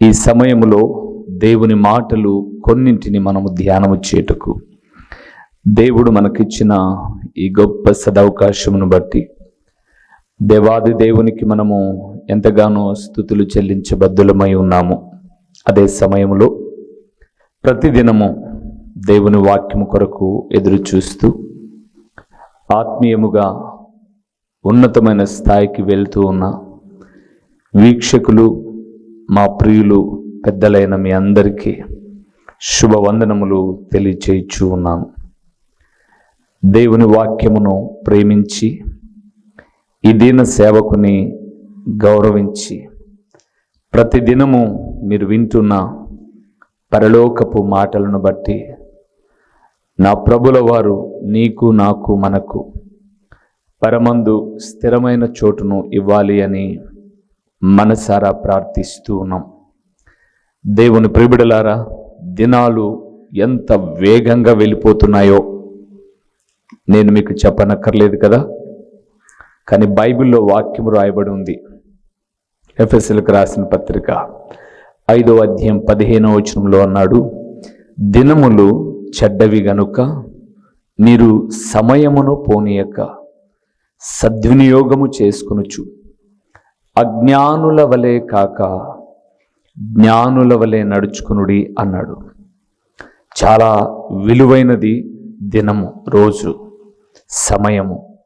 ఈ సమయంలో దేవుని మాటలు కొన్నింటిని మనము ధ్యానము చేటుకు దేవుడు మనకిచ్చిన ఈ గొప్ప సదవకాశమును బట్టి దేవాది దేవునికి మనము ఎంతగానో స్థుతులు చెల్లించబద్దులమై ఉన్నాము. అదే సమయంలో ప్రతిదినము దేవుని వాక్యము కొరకు ఎదురు చూస్తూ ఆత్మీయముగా ఉన్నతమైన స్థాయికి వెళ్తూ ఉన్న వీక్షకులు మా ప్రియులు పెద్దలైన మీ అందరికీ శుభవందనములు తెలియచేయచ్చు ఉన్నాను. దేవుని వాక్యమును ప్రేమించి ఈ దీన సేవకుని గౌరవించి ప్రతిదినము మీరు వింటున్న పరలోకపు మాటలను బట్టి నా ప్రభుల వారు నీకు నాకు మనకు పరమందు స్థిరమైన చోటును ఇవ్వాలి అని మనసారా ప్రార్థిస్తూ ఉన్నాం. దేవుని ప్రిబిడలారా దినాలు ఎంత వేగంగా వెళ్ళిపోతున్నాయో నేను మీకు చెప్పనక్కర్లేదు కదా? కానీ బైబిల్లో వాక్యం రాయబడి ఉంది. ఎఫ్ఎస్ఎల్కి రాసిన పత్రిక ఐదో అధ్యాయం పదిహేనో వచనంలో అన్నాడు దినములు చెడ్డవి గనుక మీరు సమయమును పోనీయక సద్వినియోగము చేసుకొనుచు అజ్ఞానుల వలె కాక జ్ఞానుల వలె నడుచుకునుడి అన్నాడు. చాలా విలువైనది దినము రోజు సమయము.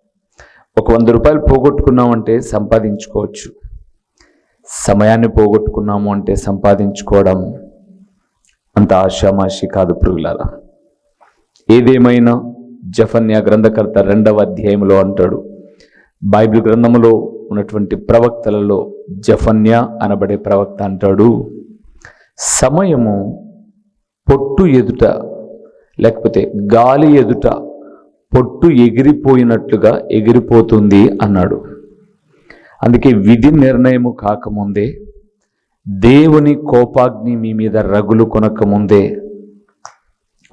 ఒక వంద రూపాయలు పోగొట్టుకున్నామంటే సంపాదించుకోవచ్చు. సమయాన్ని పోగొట్టుకున్నాము అంటే సంపాదించుకోవడం అంత ఆషామాషి కాదు పురుగులారా ఏదేమైనా జఫన్య గ్రంథకర్త రెండవ అధ్యాయంలో అంటాడు. బైబిల్ గ్రంథములో ఉన్నటువంటి ప్రవక్తలలో జఫన్య అనబడే ప్రవక్త అంటాడు. సమయము పొట్టు ఎదుట లేకపోతే గాలి ఎదుట పొట్టు ఎగిరిపోయినట్లుగా ఎగిరిపోతుంది అన్నాడు. అందుకే విధి నిర్ణయము కాకముందే దేవుని కోపాగ్ని మీ మీద రగులు కొనకముందే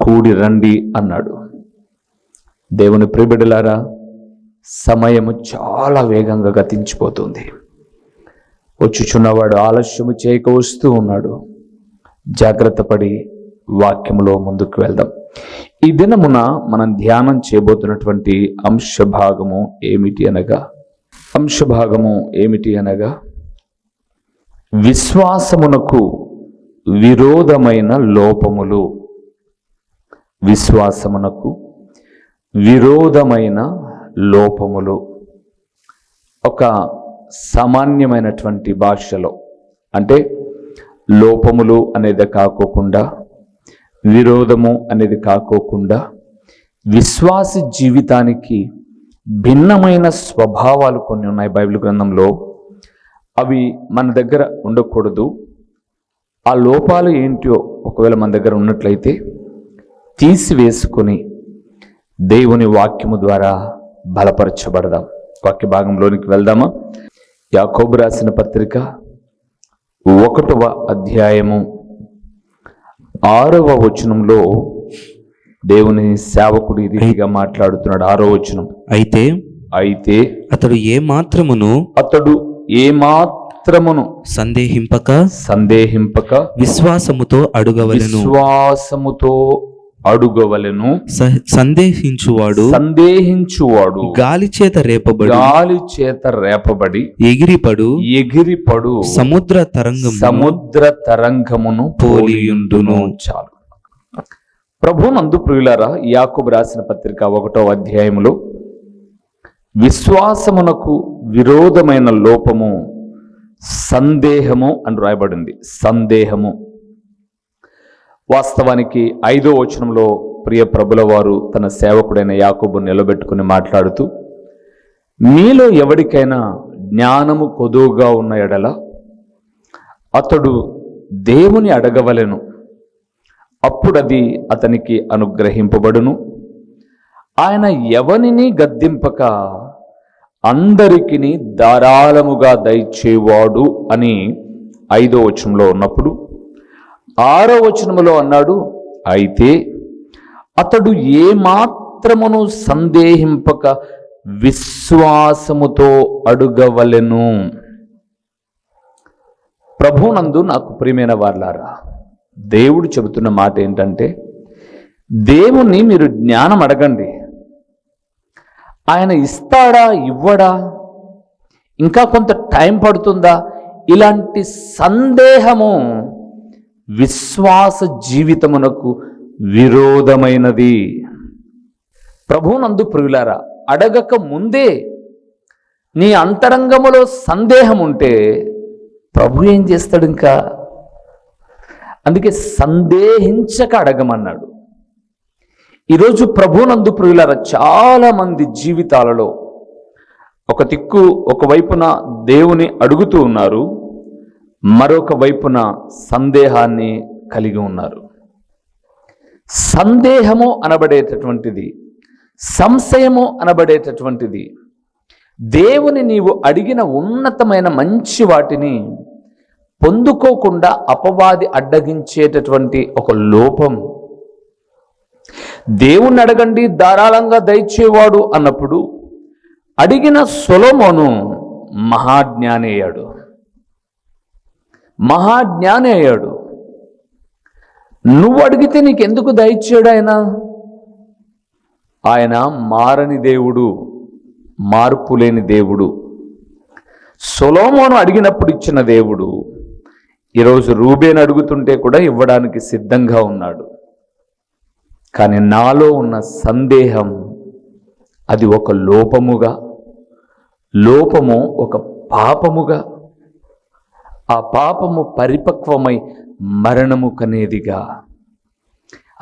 కూడి రండి అన్నాడు. దేవుని ప్రిబిడలారా సమయము చాలా వేగంగా గతించిపోతుంది. వచ్చుచున్నవాడు ఆలస్యము చేయక వస్తూ ఉన్నాడు. జాగ్రత్త పడి వాక్యములో ముందుకు వెళ్దాం. ఈ దినమున మనం ధ్యానం చేయబోతున్నటువంటి అంశ భాగము ఏమిటి అనగా? అంశభాగము ఏమిటి అనగా? విశ్వాసమునకు విరోధమైన లోపములు. విశ్వాసమునకు విరోధమైన లోపములు. ఒక సామాన్యమైనటువంటి భాషలో అంటే లోపములు అనేది కాకోకుండా విరోధము అనేది కాకోకుండా విశ్వాసి జీవితానికి భిన్నమైన స్వభావాలు కొన్ని ఉన్నాయి బైబిల్ గ్రంథంలో. అవి మన దగ్గర ఉండకూడదు. ఆ లోపాలు ఏంటో ఒకవేళ మన దగ్గర ఉన్నట్లయితే తీసివేసుకొని దేవుని వాక్యము ద్వారా బలపరచబడదాం. వాక్య భాగంలోనికి వెళ్దామా? యాకోబు రాసిన పత్రిక ఒకటవ అధ్యాయము ఆరవ వచనంలో దేవుని సేవకుడు రీతిగా మాట్లాడుతున్నాడు. ఆరో వచనం. అయితే అయితే అతడు ఏ మాత్రమును అతడు ఏమాత్రమును సందేహింపక సందేహింపక విశ్వాసముతో అడుగవలెను. విశ్వాసముతో అడుగవలెను. సందేహించువాడు. సందేహించువాడు. గాలి చేత రేపబడి. గాలి చేత రేపబడి. ఎగిరిపడు. ఎగిరిపడు. సముద్ర తరంగం సముద్ర తరంగమును పోలియుండును. చాలు. ప్రభునందు ప్రియులారా యాకోబు రాసిన పత్రిక ఒకటో అధ్యాయములో విశ్వాసమునకు విరోధమైన లోపము సందేహము అని రాయబడింది. సందేహము. వాస్తవానికి ఐదో వచనంలో ప్రియ ప్రభుల వారు తన సేవకుడైన యాకోబు నిలబెట్టుకుని మాట్లాడుతూ మీలో ఎవరికైనా జ్ఞానము కొదువుగా ఉన్న ఎడల అతడు దేవుని అడగవలెను. అప్పుడది అతనికి అనుగ్రహింపబడును. ఆయన ఎవనిని గద్దింపక అందరికిని ధారాళముగా దయచేవాడు అని ఐదో వచనంలో ఉన్నప్పుడు ఆరో వచనములో అన్నాడు అయితే అతడు ఏ సందేహింపక విశ్వాసముతో అడుగవలెను. ప్రభునందు నాకు ప్రియమైన వార్లారా దేవుడు చెబుతున్న మాట ఏంటంటే దేవుణ్ణి మీరు జ్ఞానం అడగండి. ఆయన ఇస్తాడా ఇవ్వడా? ఇంకా కొంత టైం పడుతుందా? ఇలాంటి సందేహము విశ్వాస జీవితమునకు విరోధమైనది. ప్రభునందు ప్రియులారా అడగక ముందే నీ అంతరంగములో సందేహం ఉంటే ప్రభు ఏం చేస్తాడు ఇంకా అందుకే సందేహించక అడగమన్నాడు. ఈరోజు ప్రభునందు ప్రియులారా చాలామంది జీవితాలలో ఒక దిక్కు ఒకవైపున దేవుని అడుగుతూ ఉన్నారు. మరొక వైపున సందేహాన్ని కలిగి ఉన్నారు. సందేహము అనబడేటటువంటిది సంశయము అనబడేటటువంటిది దేవుని నీవు అడిగిన ఉన్నతమైన మంచి వాటిని పొందుకోకుండా అపవాది అడ్డగించేటటువంటి ఒక లోపం. దేవుణ్ణి అడగండి ధారాళంగా దయచేవాడు అన్నప్పుడు అడిగిన సొలమోను మహాజ్ఞాని అయ్యాడు మహాజ్ఞాని అయ్యాడు నువ్వు అడిగితే నీకెందుకు దయచేయడు ఆయన ఆయన మారని దేవుడు మార్పు లేని దేవుడు. సొలోమోను అడిగినప్పుడు ఇచ్చిన దేవుడు ఈరోజు రూబేన్ అడుగుతుంటే కూడా ఇవ్వడానికి సిద్ధంగా ఉన్నాడు. కానీ నాలో ఉన్న సందేహం అది ఒక లోపముగా లోపము ఒక పాపముగా ఆ పాపము పరిపక్వమై మరణము కనేదిగా.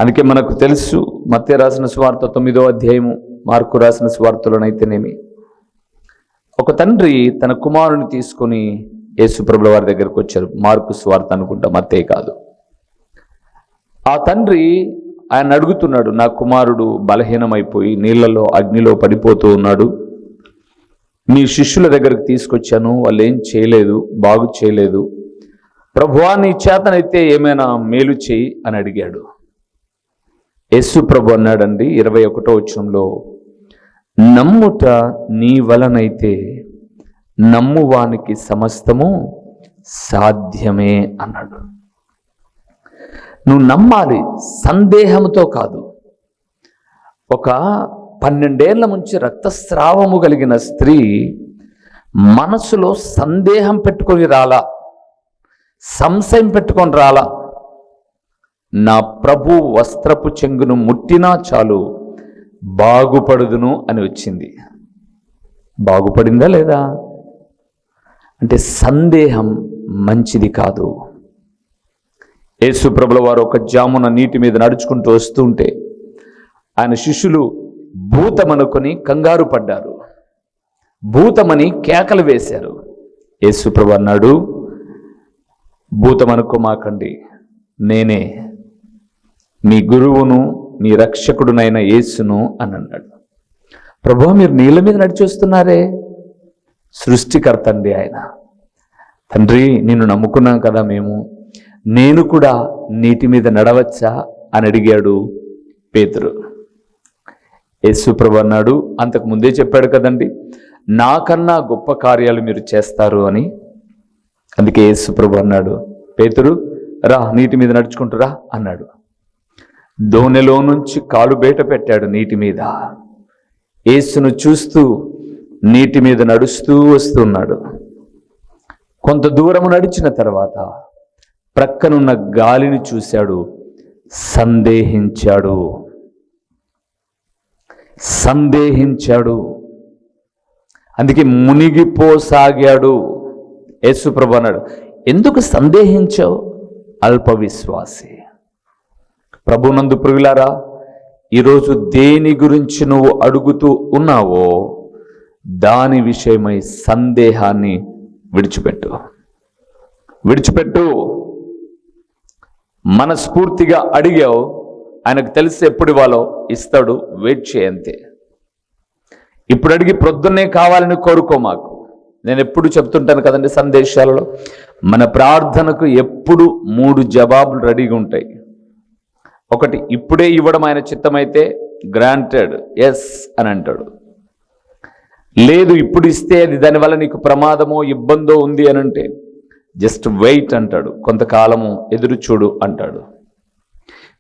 అందుకే మనకు తెలుసు మత్య రాసిన స్వార్థ తొమ్మిదో అధ్యాయము మార్కు రాసిన స్వార్థలోనైతేనేమి ఒక తండ్రి తన కుమారుని తీసుకొని యేసుప్రభుల వారి దగ్గరకు వచ్చారు. మార్కు స్వార్థ అనుకుంటా మత్తే కాదు. ఆ తండ్రి ఆయన అడుగుతున్నాడు నా కుమారుడు బలహీనమైపోయి నీళ్ళలో అగ్నిలో పడిపోతూ ఉన్నాడు. మీ శిష్యుల దగ్గరికి తీసుకొచ్చాను. వాళ్ళు ఏం చేయలేదు బాగు చేయలేదు. ప్రభువా నీ చేతనైతే ఏమైనా మేలు చేయి అని అడిగాడు. యేసు ప్రభు అన్నాడండి ఇరవై ఒకటో వచ్చంలో నమ్ముట నీ వలనైతే నమ్మువానికి సమస్తము సాధ్యమే అన్నాడు. నువ్వు నమ్మాలి సందేహంతో కాదు. ఒక పన్నెండేళ్ళ నుంచి రక్తస్రావము కలిగిన స్త్రీ మనసులో సందేహం పెట్టుకొని రాలా సంశయం పెట్టుకొని రాలా నా ప్రభు వస్త్రపు చెంగును ముట్టినా చాలు బాగుపడుదును అని వచ్చింది. బాగుపడిందా లేదా? అంటే సందేహం మంచిది కాదు. యేసుప్రభుల వారు ఒక జామున నీటి మీద నడుచుకుంటూ వస్తుంటే ఆయన శిష్యులు భూతమనుకొని కంగారు పడ్డారు. భూతమని కేకలు వేశారు. యేసుప్రభు అన్నాడు భూతమనుకోమాకండి. నేనే మీ గురువును మీ రక్షకుడునైన యేసును అని అన్నాడు. ప్రభు మీరు నీళ్ళ మీద నడిచి వస్తున్నారే సృష్టికర్త అండి ఆయన. తండ్రి నిన్ను నమ్ముకున్నాం కదా మేము. నేను కూడా నీటి మీద నడవచ్చా? అని అడిగాడు పేతురు. యేసుప్రభు అన్నాడు. అంతకు ముందే చెప్పాడు కదండి నాకన్నా గొప్ప కార్యాలు మీరు చేస్తారు అని. అందుకే యేసుప్రభు అన్నాడు. పేతురు రా నీటి మీద నడుచుకుంటురా అన్నాడు. దోణిలో నుంచి కాలు బయట పెట్టాడు నీటి మీద. యేసును చూస్తూ నీటి మీద నడుస్తూ వస్తున్నాడు. కొంత దూరము నడిచిన తర్వాత ప్రక్కనున్న గాలిని చూశాడు సందేహించాడు. సందేహించాడు. అందుకే మునిగిపోసాగాడు. యేసుప్రభు అన్నాడు ఎందుకు సందేహించావు అల్ప విశ్వాసి? ప్రభునందు ప్రియులారా ఈరోజు దేని గురించి నువ్వు అడుగుతూ ఉన్నావో దాని విషయమై సందేహాన్ని విడిచిపెట్టు. విడిచిపెట్టు. మనస్ఫూర్తిగా అడిగావు ఆయనకు తెలిసి ఎప్పుడు ఇవ్వాలో ఇస్తాడు వెయిట్ చేయంతే ఇప్పుడు అడిగి ప్రొద్దున్నే కావాలని కోరుకో మాకు. నేను ఎప్పుడు చెప్తుంటాను కదండి సందేశాలలో? మన ప్రార్థనకు ఎప్పుడు మూడు జవాబులు రెడీగా ఉంటాయి. ఒకటి ఇప్పుడే ఇవ్వడం ఆయన చిత్తమైతే గ్రాంటెడ్ ఎస్ అని అంటాడు. లేదు ఇప్పుడు ఇస్తే అది దానివల్ల నీకు ప్రమాదమో ఇబ్బందో ఉంది అని అంటే జస్ట్ వెయిట్ అంటాడు. కొంతకాలము ఎదురు చూడు అంటాడు.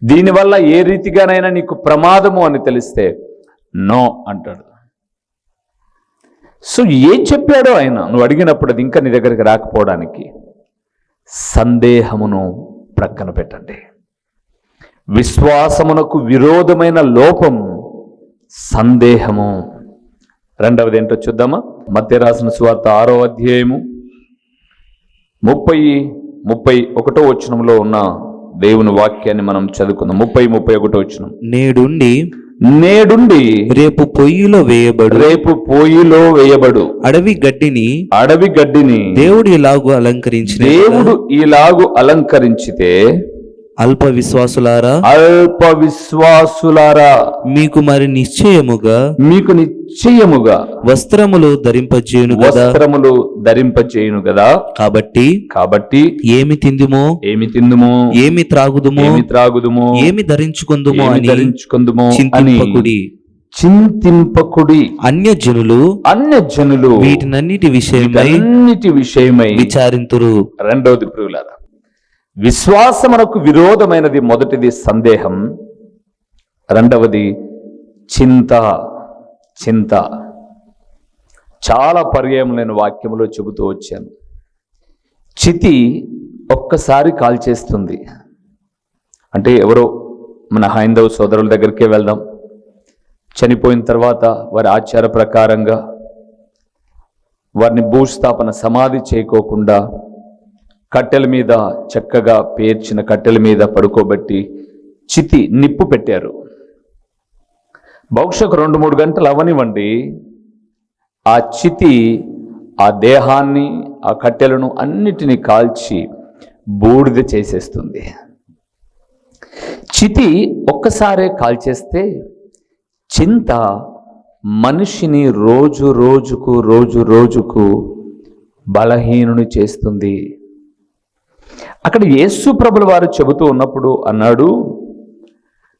దీనివల్ల ఏ రీతిగానైనా నీకు ప్రమాదము అని తెలిస్తే నో అంటాడు. సో ఏం చెప్పాడో ఆయన? నువ్వు అడిగినప్పుడు అది ఇంకా నీ దగ్గరికి రాకపోవడానికి సందేహమును ప్రక్కన పెట్టండి. విశ్వాసమునకు విరోధమైన లోపం సందేహము. రెండవది ఏంటో చూద్దామా? మధ్య రాసిన సువార్త ఆరో అధ్యాయము ముప్పై ముప్పై ఒకటో వచనంలో ఉన్న దేవుని వాక్యాన్ని మనం చదువుకుందాం. ముప్పై ముప్పై ఒకటో వచనం. నేడుండి నేడుండి రేపు పొయ్యిలో వేయబడు. రేపు పోయిలో వేయబడు. అడవి గడ్డిని అడవి గడ్డిని దేవుడు ఇలాగు అలంకరించిన దేవుడు ఇలాగు అలంకరించితే అల్ప విశ్వాసులారా అల్ప విశ్వాసులారా మీకు మరి నిశ్చయముగా మీకు నిశ్చయముగా వస్త్రములు ధరింపజేయును కదా? వస్త్రములు ధరింపచేయును కదా? కాబట్టి కాబట్టి ఏమి తిందుమో? ఏమి తిందుము? ఏమి త్రాగుదుమో? ఏమి త్రాగుదుము? ఏమి ధరించుకుందుమో అని ధరించుకుందుము చింతింపకుడి. చింతింపకుడి. అన్యజనులు అన్య జనులు వీటినన్నిటి విషయమై వీటన్నిటి విషయమై విచారింతురు. రెండవది ప్రియులారా విశ్వాసమునకు విరోధమైనది మొదటిది సందేహం రెండవది చింత చింత. చాలా పర్యాయం నేను వాక్యంలో చెబుతూ వచ్చాను. చితి ఒక్కసారి కాల్చేస్తుంది అంటే ఎవరో మన హైందవ సోదరుల దగ్గరికే వెళ్దాం. చనిపోయిన తర్వాత వారి ఆచార ప్రకారంగా వారిని భూస్థాపన సమాధి చేయకోకుండా కట్టెల మీద చక్కగా పేర్చిన కట్టెల మీద పడుకోబెట్టి చితి నిప్పు పెట్టారు. బహుశా ఒక రెండు మూడు గంటలు అవనివ్వండి. ఆ చితి ఆ దేహాన్ని ఆ కట్టెలను అన్నిటినీ కాల్చి బూడిద చేసేస్తుంది. చితి ఒక్కసారే కాల్చేస్తే చింత మనిషిని రోజు రోజుకు రోజు రోజుకు బలహీనుని చేస్తుంది. అక్కడ యేసు ప్రభుల వారు చెబుతూ ఉన్నప్పుడు అన్నాడు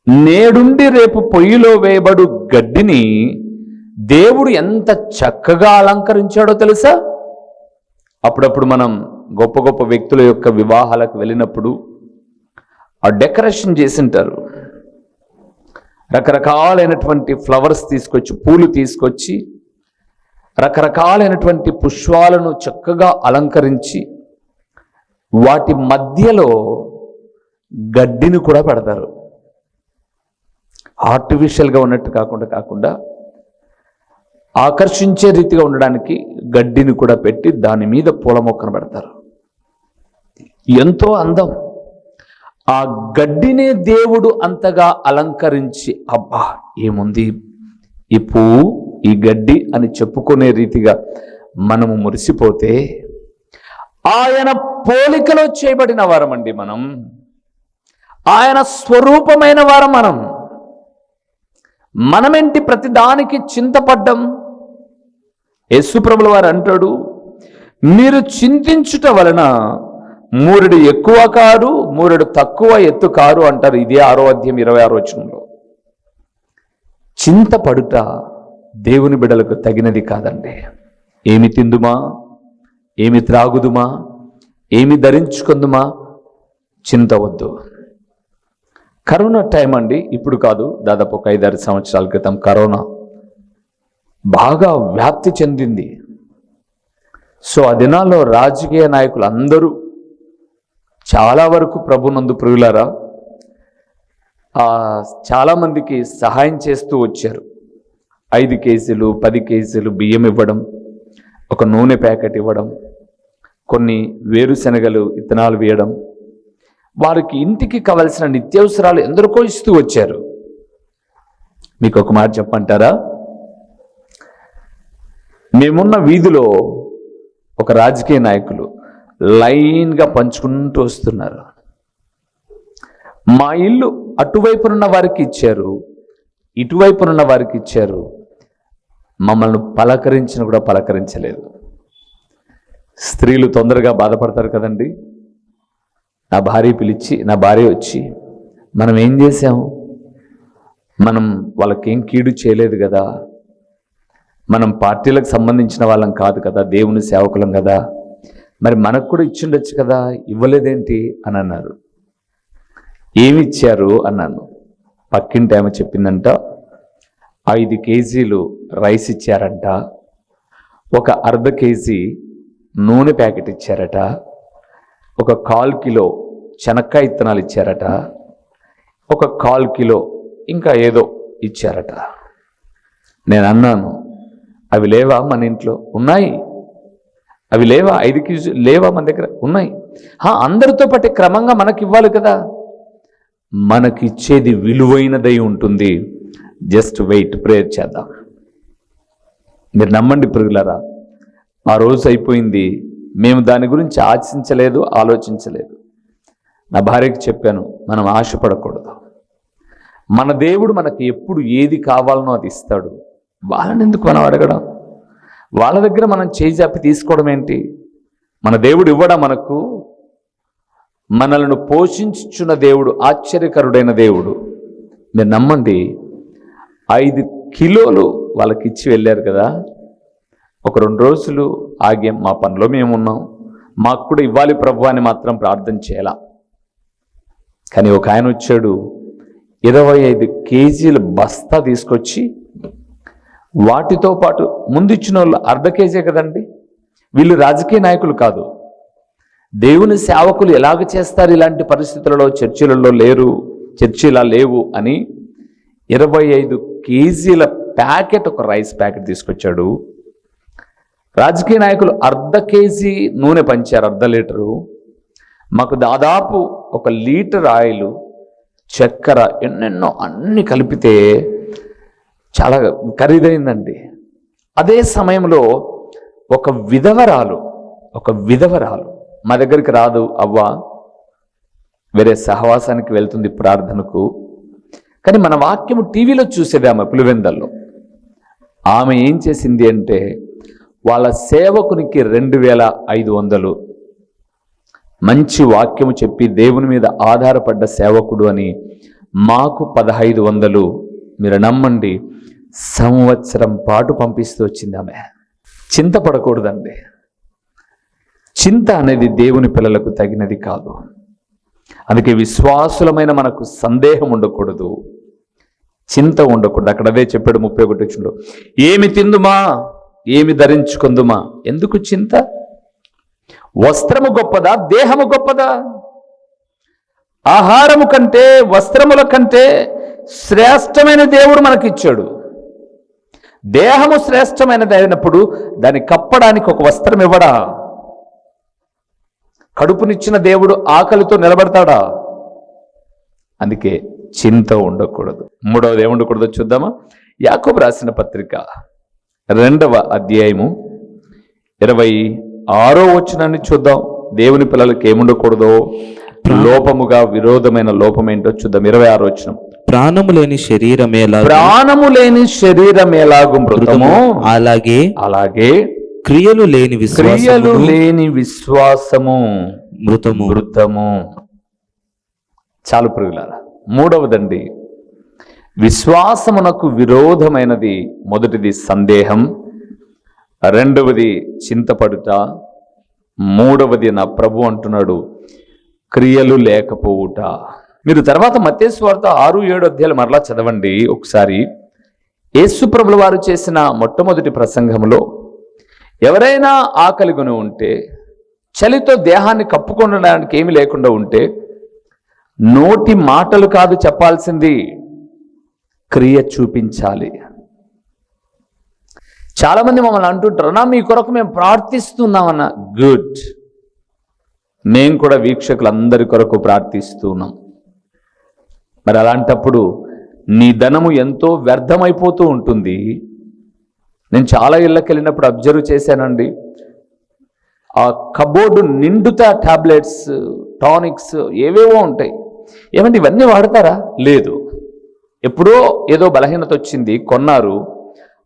నేడుండి రేపు పొయ్యిలో వేయబడు గడ్డిని దేవుడు ఎంత చక్కగా అలంకరించాడో తెలుసా? అప్పుడప్పుడు మనం గొప్ప గొప్ప వ్యక్తుల యొక్క వివాహాలకు వెళ్ళినప్పుడు ఆ డెకరేషన్ చేసింటారు. రకరకాలైనటువంటి ఫ్లవర్స్ తీసుకొచ్చి పూలు తీసుకొచ్చి రకరకాలైనటువంటి పుష్పాలను చక్కగా అలంకరించి వాటి మధ్యలో గడ్డిని కూడా పెడతారు. ఆర్టిఫిషియల్గా ఉన్నట్టు కాకుండా కాకుండా ఆకర్షించే రీతిగా ఉండడానికి గడ్డిని కూడా పెట్టి దాని మీద పూల మొక్కను పెడతారు. ఎంతో అందం. ఆ గడ్డినే దేవుడు అంతగా అలంకరించి అబ్బా ఏముంది? ఈ పువ్వు ఈ గడ్డి అని చెప్పుకునే రీతిగా మనము మురిసిపోతే ఆయన పోలికలో చేయబడిన వారమండి మనం. ఆయన స్వరూపమైన వారం మనం. మనమేంటి ప్రతిదానికి చింతపడ్డం? యశుప్రభుల వారు అంటాడు మీరు చింతించుట వలన మూరుడు ఎక్కువ కారు మూరుడు తక్కువ ఎత్తు కారు అంటారు ఇదే ఆరో అధ్యయం ఇరవై ఆరో వచనంలో. చింతపడుట దేవుని బిడలకు తగినది కాదండి. ఏమి తిందుమా? ఏమి త్రాగుదుమా? ఏమి ధరించుకుందుమా? చింత వద్దు. కరోనా టైం అండి ఇప్పుడు కాదు. దాదాపు ఒక ఐదారు సంవత్సరాల క్రితం కరోనా బాగా వ్యాప్తి చెందింది. సో ఆ దినాల్లో రాజకీయ నాయకులు అందరూ చాలా వరకు ప్రభునందు ప్రియులారా చాలామందికి సహాయం చేస్తూ వచ్చారు. ఐదు కేజీలు పది కేజీలు బియ్యం ఇవ్వడం ఒక నూనె ప్యాకెట్ ఇవ్వడం కొన్ని వేరుశనగలు ఇత్తనాలు వేయడం. వారికి ఇంటికి కావలసిన నిత్యావసరాలు ఎందరికో ఇస్తూ వచ్చారు. మీకు ఒక మాట చెప్పంటారా మేమున్న వీధిలో ఒక రాజకీయ నాయకులు లైన్గా పంచుకుంటూ వస్తున్నారు. మా ఇల్లు అటువైపునున్న వారికి ఇచ్చారు ఇటువైపునున్న వారికి ఇచ్చారు. మమ్మల్ని పలకరించిన కూడా పలకరించలేదు. స్త్రీలు తొందరగా బాధపడతారు కదండి. నా భార్య పిలిచి నా భార్య వచ్చి మనం ఏం చేసాము మనం వాళ్ళకేం కీడు చేయలేదు కదా. మనం పార్టీలకు సంబంధించిన వాళ్ళం కాదు కదా దేవుని సేవకులం కదా. మరి మనకు కూడా ఇచ్చిండొచ్చు కదా ఇవ్వలేదేంటి? అని అన్నారు. ఏమి ఇచ్చారు? అన్నాను. పక్కింటి ఆమె చెప్పిందంట ఐదు కేజీలు రైస్ ఇచ్చారంట. ఒక అర్ధ కేజీ నూనె ప్యాకెట్ ఇచ్చారట ఒక కాల్ కిలో శనక్కాయ ఇత్తనాలు ఇచ్చారట ఒక కాల్ కిలో ఇంకా ఏదో ఇచ్చారట. నేను అన్నాను అవి లేవా మన ఇంట్లో? ఉన్నాయి. అవి లేవా? ఐదు కేజీ లేవా మన దగ్గర? ఉన్నాయి. అందరితో పాటు క్రమంగా మనకి ఇవ్వాలి కదా. మనకి ఇచ్చేది విలువైనదై ఉంటుంది. జస్ట్ వెయిట్ ప్రేయర్ చేద్దాం. మీరు నమ్మండి పురుగులరా ఆ రోజు అయిపోయింది. మేము దాని గురించి ఆశించలేదు ఆలోచించలేదు. నా భార్యకి చెప్పాను మనం ఆశపడకూడదు. మన దేవుడు మనకి ఎప్పుడు ఏది కావాలనో అది ఇస్తాడు. వాళ్ళని ఎందుకు మనం అడగడం? వాళ్ళ దగ్గర మనం చేజాపి తీసుకోవడం ఏంటి? మన దేవుడు ఇవ్వడం మనకు? మనలను పోషించుచున్న దేవుడు ఆశ్చర్యకరుడైన దేవుడు. మీరు నమ్మండి ఐదు కిలోలు వాళ్ళకి ఇచ్చి వెళ్ళారు కదా? ఒక రెండు రోజులు ఆగాం మా పనిలో మేము ఉన్నాం మాకు కూడా ఇవ్వాలి ప్రభు అని మాత్రం ప్రార్థన చేయాల. కానీ ఒక ఆయన వచ్చాడు ఇరవై ఐదు కేజీల బస్తా తీసుకొచ్చి వాటితో పాటు ముందు ఇచ్చిన వాళ్ళు అర్ధ కేజీ కదండి వీళ్ళు రాజకీయ నాయకులు కాదు. దేవుని సేవకులు ఎలాగ చేస్తారు ఇలాంటి పరిస్థితులలో చర్చిలలో లేరు చర్చిలా లేవు అని ఇరవై ఐదు కేజీల ప్యాకెట్ ఒక రైస్ ప్యాకెట్ తీసుకొచ్చాడు. రాజకీయ నాయకులు అర్ధ కేజీ నూనె పంచారు అర్ధ లీటరు. మాకు దాదాపు ఒక లీటర్ ఆయిల్ చక్కెర ఎన్నెన్నో అన్ని కలిపితే చాలా ఖరీదైందండి. అదే సమయంలో ఒక విధవరాలు ఒక విధవరాలు మా దగ్గరికి రాదు అవ్వ వేరే సహవాసానికి వెళ్తుంది ప్రార్థనకు. కానీ మన వాక్యము టీవీలో చూసేది ఆమె పులివెందల్లో. ఆమె ఏం చేసింది అంటే వాళ్ళ సేవకునికి రెండు వేల ఐదు వందలు. మంచి వాక్యము చెప్పి దేవుని మీద ఆధారపడ్డ సేవకుడు అని మాకు పదహైదు వందలు. మీరు నమ్మండి సంవత్సరం పాటు పంపిస్తూ వచ్చింది ఆమె. చింతపడకూడదండి. చింత అనేది దేవుని పిల్లలకు తగినది కాదు. అందుకే విశ్వాసులమైన మనకు సందేహం ఉండకూడదు. చింత ఉండకూడదు. అక్కడ అదే చెప్పాడు ముప్పై ఒకటి వచ్చిండు ఏమి తిందుమా? ఏమి ధరించుకుందుమా? ఎందుకు చింత? వస్త్రము గొప్పదా? దేహము గొప్పదా? ఆహారము కంటే వస్త్రముల కంటే శ్రేష్టమైన దేవుడు మనకిచ్చాడు. దేహము శ్రేష్టమైనది అయినప్పుడు దాన్ని కప్పడానికి ఒక వస్త్రం ఇవ్వడా? కడుపునిచ్చిన దేవుడు ఆకలితో నిలబడతాడా? అందుకే చింత ఉండకూడదు. మూడవది ఏముండకూడదో చూద్దామా? యాకోబు రాసిన పత్రిక రెండవ అధ్యాయము ఇరవై ఆరో వచనాన్ని చూద్దాం. దేవుని పిల్లలకి ఏముండకూడదో? లోపముగా విరోధమైన లోపం ఏంటో చూద్దాం. ఇరవై ఆరో వచనం. ప్రాణము లేని శరీరమేలా ప్రాణము లేని శరీరం ఎలాగు మృతమో? అలాగే అలాగే క్రియలు లేని క్రియలు లేని విశ్వాసము. మృతము. మృతము. చాలు ప్రియులారా మూడవదండి. విశ్వాసమునకు విరోధమైనది మొదటిది సందేహం. రెండవది చింతపడుట. మూడవది నా ప్రభు అంటున్నాడు క్రియలు లేకపోవుట. మీరు తర్వాత మత్తేశ్వార్త ఆరు ఏడు అధ్యాయులు మరలా చదవండి ఒకసారి. యేసుప్రభుల వారు చేసిన మొట్టమొదటి ప్రసంగంలో ఎవరైనా ఆకలిగొని ఉంటే చలితో దేహాన్ని కప్పుకొనడానికి ఏమి లేకుండా ఉంటే నోటి మాటలు కాదు చెప్పాల్సింది క్రియ చూపించాలి. చాలామంది మమ్మల్ని అంటుంటారు నా మీ కొరకు మేము ప్రార్థిస్తున్నామన్న. గుడ్ మేము కూడా వీక్షకులందరి కొరకు ప్రార్థిస్తున్నాం. మరి అలాంటప్పుడు నీ ధనము ఎంతో వ్యర్థమైపోతూ ఉంటుంది. నేను చాలా ఇళ్ళకి వెళ్ళినప్పుడు అబ్జర్వ్ చేశానండి. ఆ కబోర్డు నిండుతా టాబ్లెట్స్ టానిక్స్ ఏవేవో ఉంటాయి. ఏమంటే ఇవన్నీ వాడతారా? లేదు. ఎప్పుడో ఏదో బలహీనత వచ్చింది కొన్నారు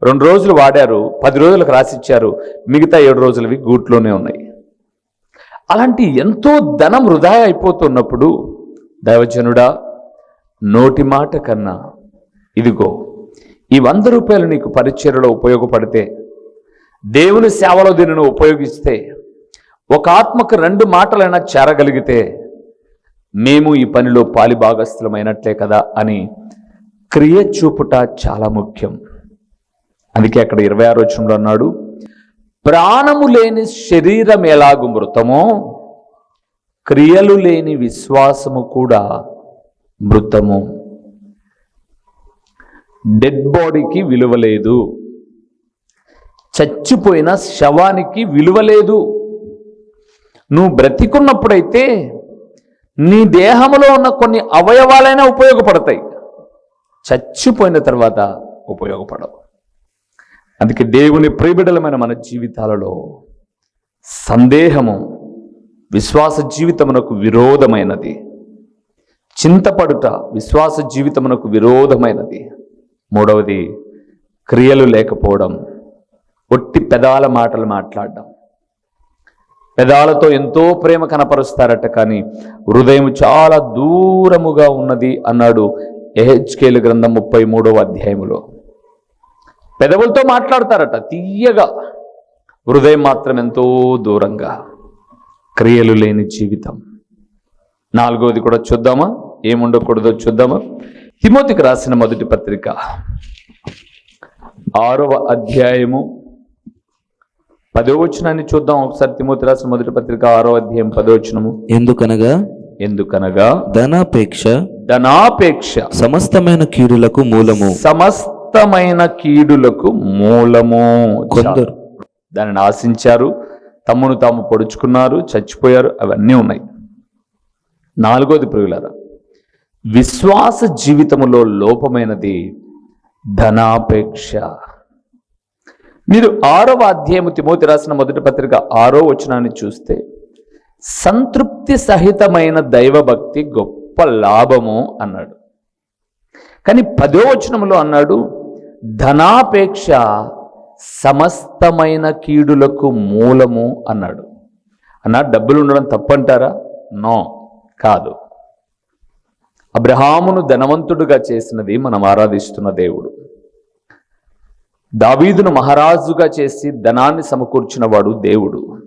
రెండు రోజులు వాడారు పది రోజులకు రాసిచ్చారు మిగతా ఏడు రోజులవి గూట్లోనే ఉన్నాయి. అలాంటి ఎంతో ధనం వృధా అయిపోతున్నప్పుడు దైవజనుడా నోటి మాట కన్నా ఇదిగో ఈ వంద రూపాయలు నీకు పరిచర్లో ఉపయోగపడితే దేవుని సేవలో దీనిని ఉపయోగిస్తే ఒక ఆత్మకు రెండు మాటలైనా చేరగలిగితే మేము ఈ పనిలో పాలిభాగస్థులమైనట్లే కదా అని క్రియ చూపుట చాలా ముఖ్యం. అందుకే అక్కడ ఇరవై ఆరు వచనంలో అన్నాడు ప్రాణము లేని శరీరం ఎలాగు మృతమో క్రియలు లేని విశ్వాసము కూడా మృతము. డెడ్ బాడీకి విలువ లేదు. చచ్చిపోయిన శవానికి విలువ లేదు. నువ్వు బ్రతికున్నప్పుడైతే నీ దేహంలో ఉన్న కొన్ని అవయవాలైనా ఉపయోగపడతాయి. చచ్చిపోయిన తర్వాత ఉపయోగపడవు. అందుకే దేవుని ప్రియబిడలమైన మన జీవితాలలో సందేహము విశ్వాస జీవితమునకు విరోధమైనది. చింతపడుట విశ్వాస జీవితమునకు విరోధమైనది. మూడవది క్రియలు లేకపోవడం. ఒట్టి పెదాల మాటలు మాట్లాడడం. పెదాలతో ఎంతో ప్రేమ కనపరుస్తారట కానీ హృదయం చాలా దూరముగా ఉన్నది అన్నాడు ఎహెచ్కేలు గ్రంథం ముప్పై మూడవ అధ్యాయములో. పెదవులతో మాట్లాడతారట తీయగా. హృదయం మాత్రం ఎంతో దూరంగా. క్రియలు లేని జీవితం. నాలుగవది కూడా చూద్దామా? ఏముండకూడదో చూద్దామా? తిమోతికి రాసిన మొదటి పత్రిక. ఆరవ అధ్యాయము. పదో వచనాన్ని చూద్దాం. ఒకసారి తిమోతి రాసిన మొదటి పత్రిక ఆరో అధ్యాయం పదో వచనము. ఎందుకనగా? ఎందుకనగా? ధనాపేక్ష ధనాపేక్ష. సమస్తమైన కీడులకు మూలము. సమస్తమైన కీడులకు మూలము. కొందరు. దానిని ఆశించారు. తమ్మును తాము పొడుచుకున్నారు చచ్చిపోయారు అవన్నీ ఉన్నాయి. నాలుగోది ప్రియులారా విశ్వాస జీవితములో లోపమైనది ధనాపేక్ష. మీరు ఆరవ అధ్యాయము తిమోతి రాసిన మొదటి పత్రిక ఆరో వచనాన్ని చూస్తే సంతృప్తి సహితమైన దైవభక్తి గొప్ప. లాభము అన్నాడు. కానీ పదో వచనంలో అన్నాడు ధనాపేక్ష సమస్తమైన కీడులకు మూలము అన్నాడు. అన్నా డబ్బులు ఉండడం తప్పంటారా? నో కాదు. అబ్రహామును ధనవంతుడుగా చేసినది మనం ఆరాధిస్తున్న దేవుడు. దావీదును మహారాజుగా చేసి ధనాన్ని సమకూర్చినవాడు దేవుడు.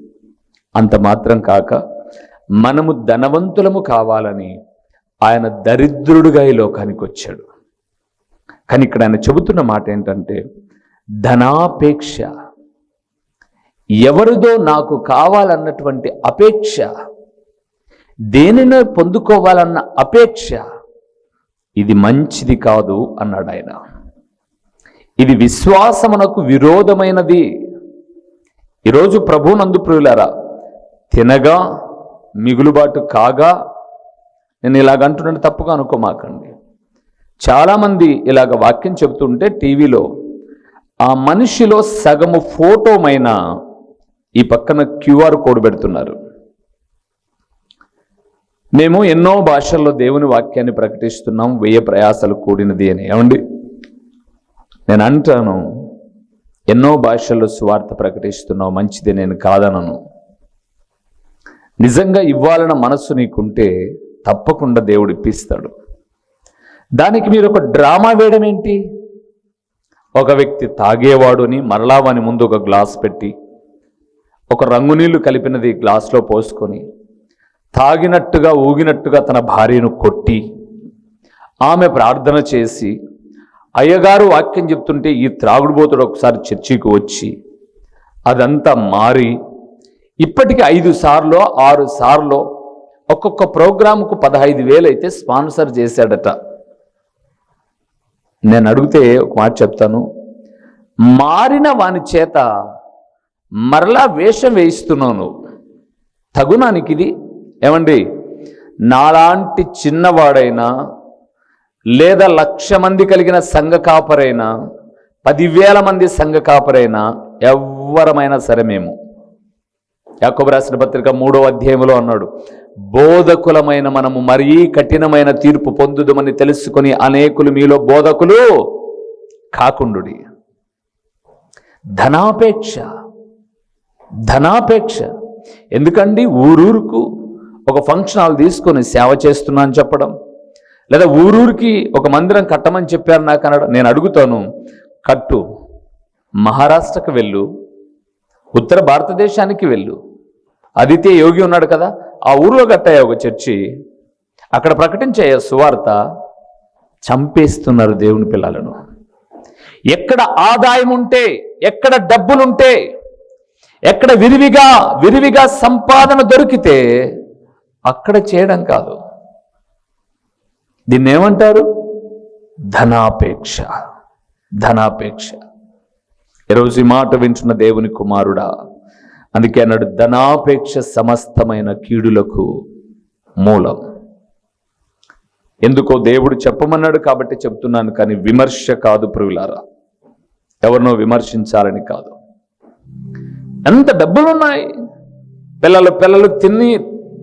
అంత మాత్రం కాక మనము ధనవంతులము కావాలని ఆయన దరిద్రుడుగా ఈ లోకానికి వచ్చాడు. కానీ ఇక్కడ ఆయన చెబుతున్న మాట ఏంటంటే ధనాపేక్ష ఎవరిదో నాకు కావాలన్నటువంటి అపేక్ష దేనినో పొందుకోవాలన్న అపేక్ష ఇది మంచిది కాదు అన్నాడు ఆయన. ఇది విశ్వాసమునకు విరోధమైనది. ఈరోజు ప్రభునందు ప్రియులారా తినగా మిగులుబాటు కాగా నేను ఇలాగ అంటున్నాను తప్పుగా అనుకోమాకండి. చాలామంది ఇలాగ వాక్యం చెబుతుంటే టీవీలో ఆ మనిషిలో సగము ఫోటోమైన ఈ పక్కన క్యూఆర్ కోడ్ పెడుతున్నారు. మేము ఎన్నో భాషల్లో దేవుని వాక్యాన్ని ప్రకటిస్తున్నాం వెయ్యి ప్రయాసాలు కూడినది అని. ఏమండి? నేను అంటాను ఎన్నో భాషల్లో సువార్త ప్రకటిస్తున్నావు మంచిది నేను కాదనను. నిజంగా ఇవ్వాలన్న మనస్సు నీకుంటే తప్పకుండా దేవుడు ఇప్పిస్తాడు. దానికి మీరు ఒక డ్రామా వేయడం ఏంటి? ఒక వ్యక్తి తాగేవాడు అని మరలా వాని ముందు ఒక గ్లాస్ పెట్టి ఒక రంగు నీళ్ళు కలిపినది గ్లాస్లో పోసుకొని తాగినట్టుగా ఊగినట్టుగా తన భార్యను కొట్టి ఆమె ప్రార్థన చేసి అయ్యగారు వాక్యం చెప్తుంటే ఈ త్రాగుడుబోతుడు ఒకసారి చర్చికి వచ్చి అదంతా మారి ఇప్పటికి ఐదు సార్లు ఆరు సార్లు ఒక్కొక్క ప్రోగ్రాముకు పదహైదు వేలు అయితే స్పాన్సర్ చేశాడట. నేను అడిగితే ఒక మాట చెప్తాను. మారిన వాని చేత మరలా వేషం వేయిస్తున్నావు నువ్వు. తగునానికి ఇది ఏమండి? నాలాంటి చిన్నవాడైనా లేదా లక్ష మంది కలిగిన సంఘ కాపరైనా పదివేల మంది సంఘ కాపరైనా ఎవ్వరమైనా సరే మేము. యాకోబు రాసిన పత్రిక మూడో అధ్యాయంలో అన్నాడు బోధకులమైన మనము మరీ కఠినమైన తీర్పు పొందుదమని తెలుసుకొని అనేకులు మీలో బోధకులు కాకుండుడి. ధనాపేక్ష ధనాపేక్ష. ఎందుకండి? ఊరూరుకు ఒక ఫంక్షన్ హాల్ తీసుకొని సేవ చేస్తున్నా అని చెప్పడం. లేదా ఊరూరికి ఒక మందిరం కట్టమని చెప్పారు నాకు అనడం. నేను అడుగుతాను కట్టు మహారాష్ట్రకు వెళ్ళు ఉత్తర భారతదేశానికి వెళ్ళు. అదితే యోగి ఉన్నాడు కదా ఆ ఊర్లో కట్టాయ ఒక చర్చి అక్కడ ప్రకటించే సువార్త చంపేస్తున్నారు దేవుని పిల్లలను. ఎక్కడ ఆదాయం ఉంటే ఎక్కడ డబ్బులుంటే ఎక్కడ విరివిగా విరివిగా సంపాదన దొరికితే అక్కడ చేయడం కాదు. దీన్ని ఏమంటారు? ధనాపేక్ష ధనాపేక్ష. ఈరోజు ఈ మాట వింటున్న దేవుని కుమారుడా అందుకే అన్నాడు ధనాపేక్ష సమస్తమైన కీడులకు మూలం. ఎందుకో దేవుడు చెప్పమన్నాడు కాబట్టి చెప్తున్నాను కానీ విమర్శ కాదు ప్రియులారా. ఎవరినో విమర్శించాలని కాదు. ఎంత డబ్బులున్నాయి? పిల్లలు పిల్లలు తిని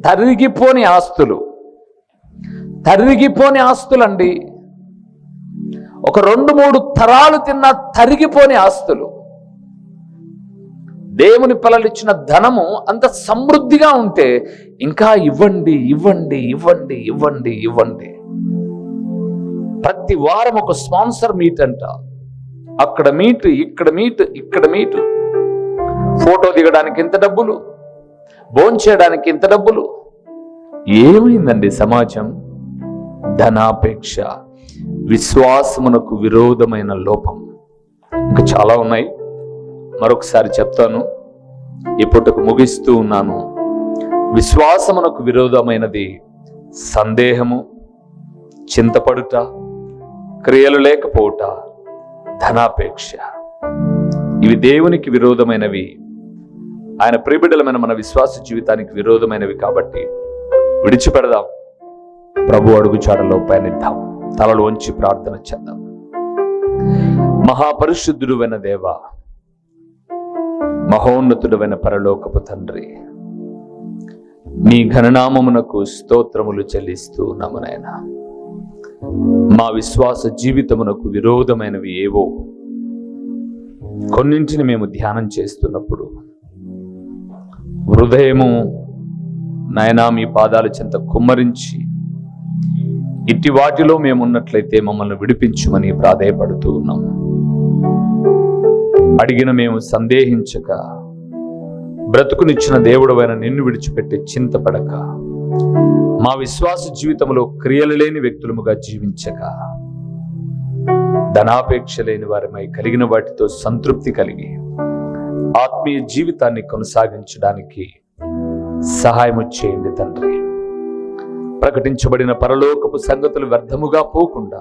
తరిగిపోని ఆస్తులు. తరిగిపోని ఆస్తులండి. ఒక రెండు మూడు తరాలు తిన్న తరిగిపోని ఆస్తులు. దేవుని పిల్లలిచ్చిన ధనము అంత సమృద్ధిగా ఉంటే ఇంకా ఇవ్వండి ఇవ్వండి ఇవ్వండి ఇవ్వండి ఇవ్వండి. ప్రతి వారం ఒక స్పాన్సర్ మీట్ అంట. అక్కడ మీట్ ఇక్కడ మీట్ ఇక్కడ మీట్. ఫోటో దిగడానికి ఇంత డబ్బులు భోంచేయడానికి ఇంత డబ్బులు. ఏమైందండి సమాజం? ధనాపేక్ష విశ్వాసమునకు విరోధమైన లోపం. ఇంకా చాలా ఉన్నాయి. మరొకసారి చెప్తాను. ఇప్పటికి ముగిస్తూ ఉన్నాను. విశ్వాసమునకు విరోధమైనది సందేహము చింతపడుట క్రియలు లేకపోవుట ధనాపేక్ష. ఇవి దేవునికి విరోధమైనవి. ఆయన ప్రిబిడలమైన మన విశ్వాస జీవితానికి విరోధమైనవి కాబట్టి విడిచిపెడదాం. ప్రభు అడుగుచాడలో పయనిద్దాం. తలలోంచి ప్రార్థన చేద్దాం. మహాపరిశుద్ధుడువైన దేవ మహోన్నతుడమైన పరలోకపు తండ్రి మీ ఘననామమునకు స్తోత్రములు చెల్లిస్తూ ఉన్నాము మా విశ్వాస జీవితమునకు విరోధమైనవి ఏవో కొన్నింటిని మేము ధ్యానం చేస్తున్నప్పుడు హృదయము నాయనా మీ పాదాల చెంత కుమ్మరించి ఇట్టి వాటిలో మేము ఉన్నట్లయితే మమ్మల్ని విడిపించుమని ప్రాధేయపడుతూ ఉన్నాం అడిగిన మేము సందేహించక బ్రతుకునిచ్చిన దేవుడవైన నిన్ను విడిచిపెట్టి చింతపడక మా విశ్వాస జీవితంలో క్రియలు లేని వ్యక్తులముగా జీవించక ధనాపేక్ష లేని వారిమై కలిగిన వాటితో సంతృప్తి కలిగి ఆత్మీయ జీవితాన్ని కొనసాగించడానికి సహాయము చేయండి తండ్రి. ప్రకటించబడిన పరలోకపు సంగతులు వ్యర్థముగా పోకుండా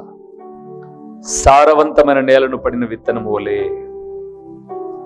సారవంతమైన నేలను పడిన విత్తనము వలే